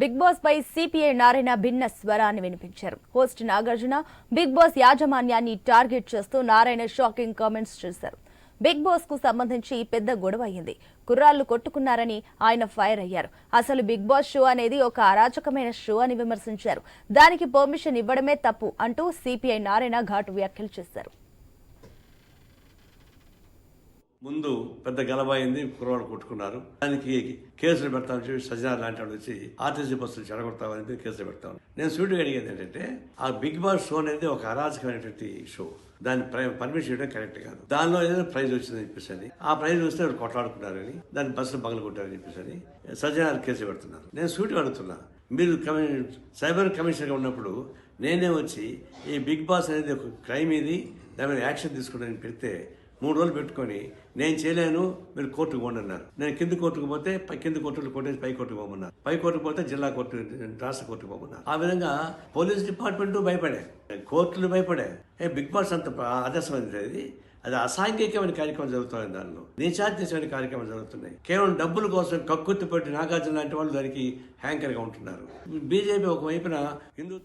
Big boss పై CPI Narayana భిన్న స్వరాన్ని వినిపించారు. హోస్ట్ నాగార్జున బిగ్ బాస్ యాజమాన్యాన్ని టార్గెట్ చేస్తూ నారాయణ షాకింగ్ కామెంట్స్ చేశారు. బిగ్ బాస్కు సంబంధించి పెద్ద గొడవ అయింది. కుర్రాళ్ళు కొట్టుకున్నారని ఆయన ఫైర్ అయ్యారు. అసలు బిగ్ బాస్ షో అనేది ఒక అరాచకమైన షో అని విమర్శించారు. దానికి పర్మిషన్ ఇవ్వడమే తప్పు అంటూ సిపిఐ నారాయణ ఘాటు వ్యాఖ్యలు చేశారు. ముందు పెద్ద గలభ అయింది కుర్రవాళ్ళు కొట్టుకున్నారు. దానికి కేసులు పెడతామని చెప్పి సజ్జనార్ లాంటి వాడు వచ్చి ఆర్టీసీ బస్సులు చెడగొడతామని చెప్పి కేసులు పెడతాను నేను సూటిగా అడిగేది ఏంటంటే ఆ బిగ్ బాస్ షో అనేది ఒక అరాచకమైనటువంటి షో. దాన్ని పర్మిషన్ ఇవ్వడం కరెక్ట్ కాదు. దానిలో ఏదైనా ప్రైజ్ వచ్చిందని చెప్పేసి ఆ ప్రైజ్ వస్తే వాళ్ళు కొట్లాడుకున్నారని దాని బస్సులు పగలు కొట్టారని చెప్పేసి సజ్జనార్ కేసు పెడుతున్నారు. నేను సూటిగా అడుగుతున్నా మీరు కమి సైబర్ కమిషనర్గా ఉన్నప్పుడు నేనే వచ్చి ఈ బిగ్ బాస్ అనేది ఒక క్రైమ్ ఇది దాని మీద యాక్షన్ తీసుకోవడానికి పెడితే మూడు రోజులు పెట్టుకొని నేను చేయలేను మీరు కోర్టుకు పోండి అన్నారు. నేను కింద కోర్టుకు పోతే పై కింద కోర్టులు కొట్టేసి పై కోర్టుకు పోమన్నారు. పై కోర్టుకు పోతే జిల్లా కోర్టు రాష్ట్ర కోర్టుకు పోమన్నారు. ఆ విధంగా పోలీస్ డిపార్ట్మెంట్ భయపడే కోర్టులు భయపడే. ఏ బిగ్ బాస్ అంత ఆదర్శమైనది అది? అది అసాంఘికమైన కార్యక్రమం జరుగుతున్నాయి దానిలో. నీచాత్యమైన కార్యక్రమాలు జరుగుతున్నాయి. కేవలం డబ్బుల కోసం కక్కుర్తి పెట్టి నాగార్జున లాంటి వాళ్ళు దానికి హ్యాంకర్గా ఉంటున్నారు. బీజేపీ ఒక వైపున హిందూ